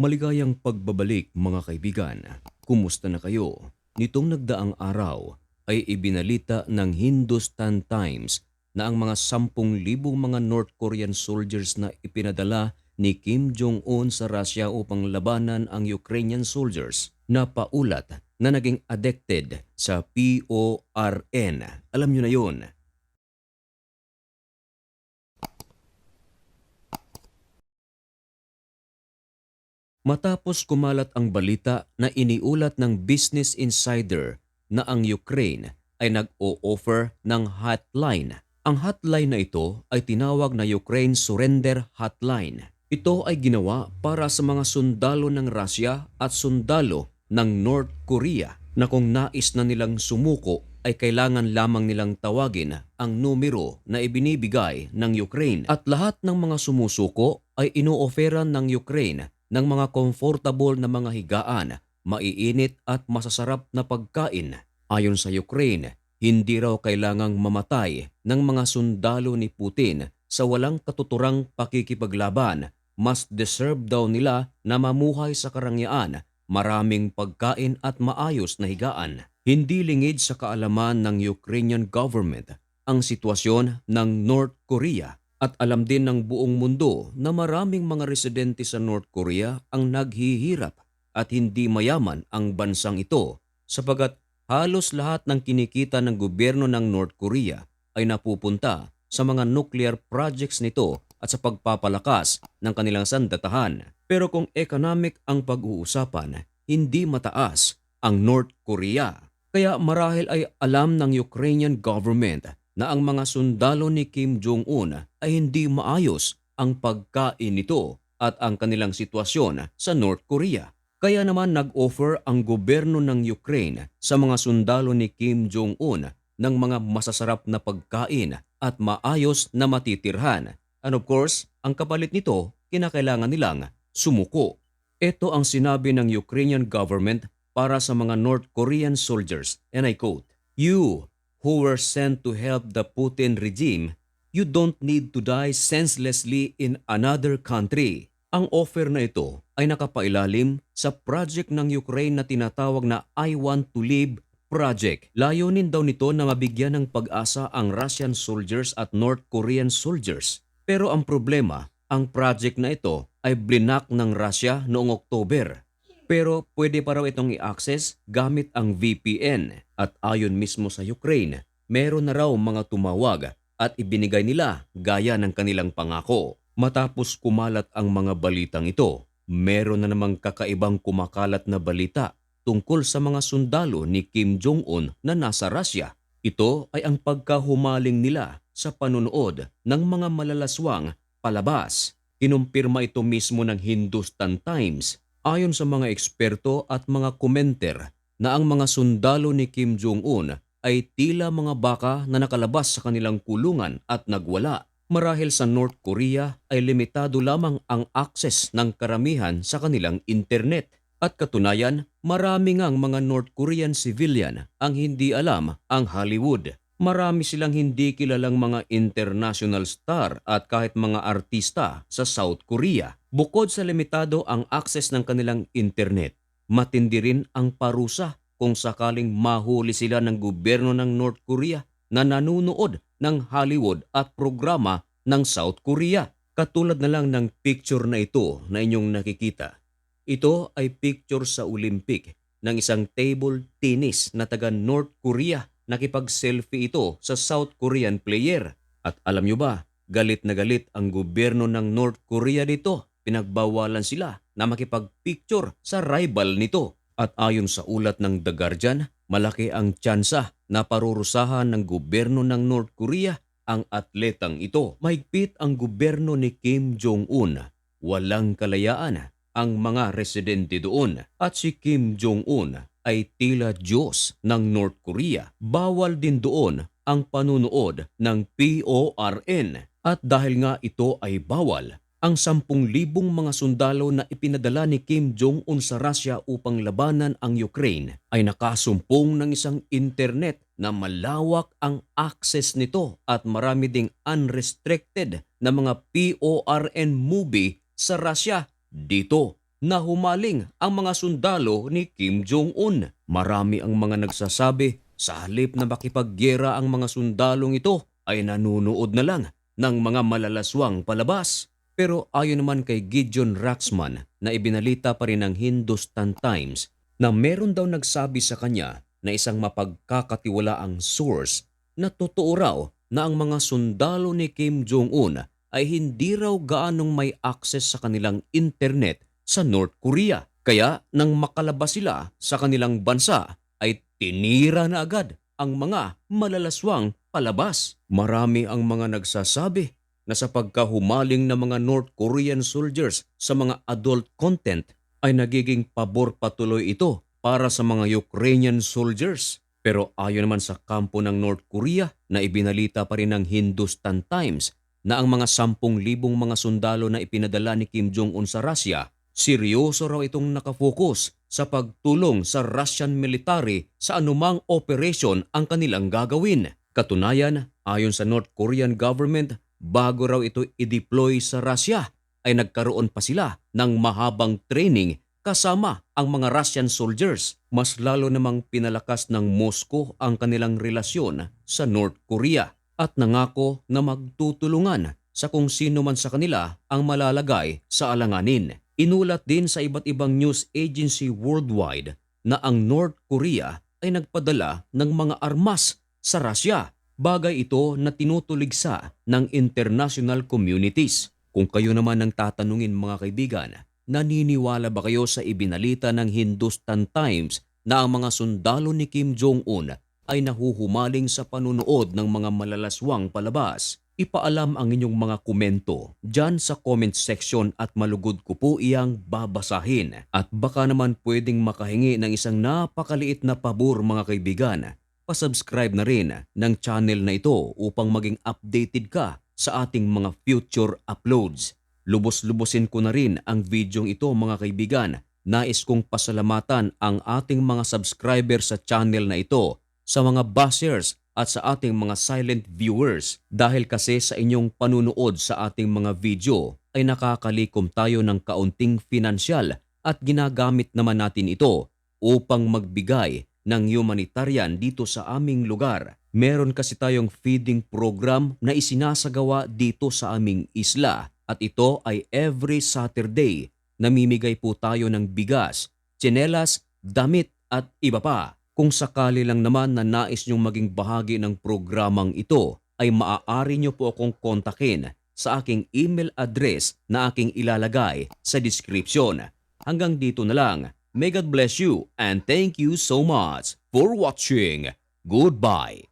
Maligayang pagbabalik mga kaibigan. Kumusta na kayo? Nitong nagdaang araw ay ibinalita ng Hindustan Times na ang mga 10,000 mga North Korean soldiers na ipinadala ni Kim Jong-un sa Russia upang labanan ang Ukrainian soldiers na paulat na naging addicted sa PORN. Alam nyo na yun. Matapos kumalat ang balita na iniulat ng Business Insider na ang Ukraine ay nag-o-offer ng hotline. Ang hotline na ito ay tinawag na Ukraine Surrender Hotline. Ito ay ginawa para sa mga sundalo ng Russia at sundalo ng North Korea na kung nais na nilang sumuko ay kailangan lamang nilang tawagin ang numero na ibinibigay ng Ukraine at lahat ng mga sumusuko ay inooferan ng Ukraine ng mga comfortable na mga higaan, maiinit at masasarap na pagkain. Ayon sa Ukraine, hindi raw kailangang mamatay ng mga sundalo ni Putin sa walang katuturang pakikipaglaban. Mas deserve daw nila na mamuhay sa karangyaan, maraming pagkain at maayos na higaan. Hindi lingid sa kaalaman ng Ukrainian government ang sitwasyon ng North Korea at alam din ng buong mundo na maraming mga residente sa North Korea ang naghihirap at hindi mayaman ang bansang ito sapagat halos lahat ng kinikita ng gobyerno ng North Korea ay napupunta sa mga nuclear projects nito at sa pagpapalakas ng kanilang sandatahan. Pero kung economic ang pag-uusapan, hindi mataas ang North Korea. Kaya marahil ay alam ng Ukrainian government na ang mga sundalo ni Kim Jong-un ay hindi maayos ang pagkain nito at ang kanilang sitwasyon sa North Korea. Kaya naman nag-offer ang gobyerno ng Ukraine sa mga sundalo ni Kim Jong-un ng mga masasarap na pagkain at maayos na matitirhan. And of course, ang kapalit nito, kinakailangan nilang sumuko. Ito ang sinabi ng Ukrainian government para sa mga North Korean soldiers, and I quote, You who were sent to help the Putin regime, you don't need to die senselessly in another country. Ang offer na ito ay nakapailalim sa project ng Ukraine na tinatawag na I Want to Live project. Layunin daw nito na mabigyan ng pag-asa ang Russian soldiers at North Korean soldiers. Pero ang problema, ang project na ito ay blinak ng Russia noong October. Pero pwede pa raw itong i-access gamit ang VPN at ayon mismo sa Ukraine, meron na raw mga tumawag at ibinigay nila gaya ng kanilang pangako. Matapos kumalat ang mga balitang ito, meron na namang kakaibang kumakalat na balita tungkol sa mga sundalo ni Kim Jong-un na nasa Russia. Ito ay ang pagkahumaling nila sa panunood ng mga malalaswang palabas. Kinumpirma ito mismo ng Hindustan Times ayon sa mga eksperto at mga komenter na ang mga sundalo ni Kim Jong-un ay tila mga baka na nakalabas sa kanilang kulungan at nagwala. Marahil sa North Korea ay limitado lamang ang access ng karamihan sa kanilang internet. At katunayan, marami ngang mga North Korean civilian ang hindi alam ang Hollywood. Marami silang hindi kilalang mga international star at kahit mga artista sa South Korea. Bukod sa limitado ang access ng kanilang internet, matindi rin ang parusa kung sakaling mahuli sila ng gobyerno ng North Korea na nanunood ng Hollywood at programa ng South Korea. Katulad na lang ng picture na ito na inyong nakikita. Ito ay picture sa Olympic ng isang table tennis na taga North Korea. Nakipag-selfie ito sa South Korean player. At alam nyo ba, galit na galit ang gobyerno ng North Korea dito. Pinagbawalan sila na makipag-picture sa rival nito. At ayon sa ulat ng The Guardian, malaki ang tsansa na parurusahan ng gobyerno ng North Korea ang atletang ito. Mahigpit ang gobyerno ni Kim Jong-un. Walang kalayaan ang mga residente doon at si Kim Jong-un ay tila Diyos ng North Korea. Bawal din doon ang panunood ng PORN at dahil nga ito ay bawal, ang 10,000 mga sundalo na ipinadala ni Kim Jong-un sa Russia upang labanan ang Ukraine ay nakasumpong ng isang internet na malawak ang access nito at marami ding unrestricted na mga PORN movie sa Russia. Dito, na humaling ang mga sundalo ni Kim Jong-un. Marami ang mga nagsasabi sa halip na makipagyera ang mga sundalong ito ay nanunood na lang ng mga malalaswang palabas. Pero ayon naman kay Gideon Raxman na ibinalita pa rin ng Hindustan Times na meron daw nagsabi sa kanya na isang mapagkakatiwalaang source na totoo raw na ang mga sundalo ni Kim Jong-un ay hindi raw gaanong may access sa kanilang internet sa North Korea. Kaya nang makalabas sila sa kanilang bansa ay tinira na agad ang mga malalaswang palabas. Marami ang mga nagsasabi na sa pagkahumaling ng mga North Korean soldiers sa mga adult content ay nagiging pabor patuloy ito para sa mga Ukrainian soldiers. Pero ayon naman sa kampo ng North Korea na ibinalita pa rin ng Hindustan Times na ang mga 10,000 mga sundalo na ipinadala ni Kim Jong-un sa Russia, seryoso raw itong nakafokus sa pagtulong sa Russian military sa anumang operation ang kanilang gagawin. Katunayan, ayon sa North Korean government, bago raw ito i-deploy sa Russia, ay nagkaroon pa sila ng mahabang training kasama ang mga Russian soldiers. Mas lalo namang pinalakas ng Moscow ang kanilang relasyon sa North Korea at nangako na magtutulungan sa kung sino man sa kanila ang malalagay sa alanganin. Inulat din sa iba't ibang news agency worldwide na ang North Korea ay nagpadala ng mga armas sa Russia. Bagay ito na tinutuligsa ng international communities. Kung kayo naman ang tatanungin mga kaibigan, naniniwala ba kayo sa ibinalita ng Hindustan Times na ang mga sundalo ni Kim Jong-un ay nahuhumaling sa panunood ng mga malalaswang palabas? Ipaalam ang inyong mga komento dyan sa comment section at malugod ko po iyang babasahin. At baka naman pwedeng makahingi ng isang napakaliit na pabor mga kaibigan. Pasubscribe na rin ng channel na ito upang maging updated ka sa ating mga future uploads. Lubos-lubosin ko na rin ang videong ito mga kaibigan. Nais kong pasalamatan ang ating mga subscriber sa channel na ito, sa mga bashers at sa ating mga silent viewers dahil kasi sa inyong panunood sa ating mga video ay nakakalikom tayo ng kaunting finansyal at ginagamit naman natin ito upang magbigay ng humanitarian dito sa aming lugar. Meron kasi tayong feeding program na isinasagawa dito sa aming isla at ito ay every Saturday. Namimigay po tayo ng bigas, tsinelas, damit at iba pa. Kung sakali lang naman na nais nyong maging bahagi ng programang ito, ay maaari nyo po akong kontakin sa aking email address na aking ilalagay sa description. Hanggang dito na lang. May God bless you and thank you so much for watching. Goodbye.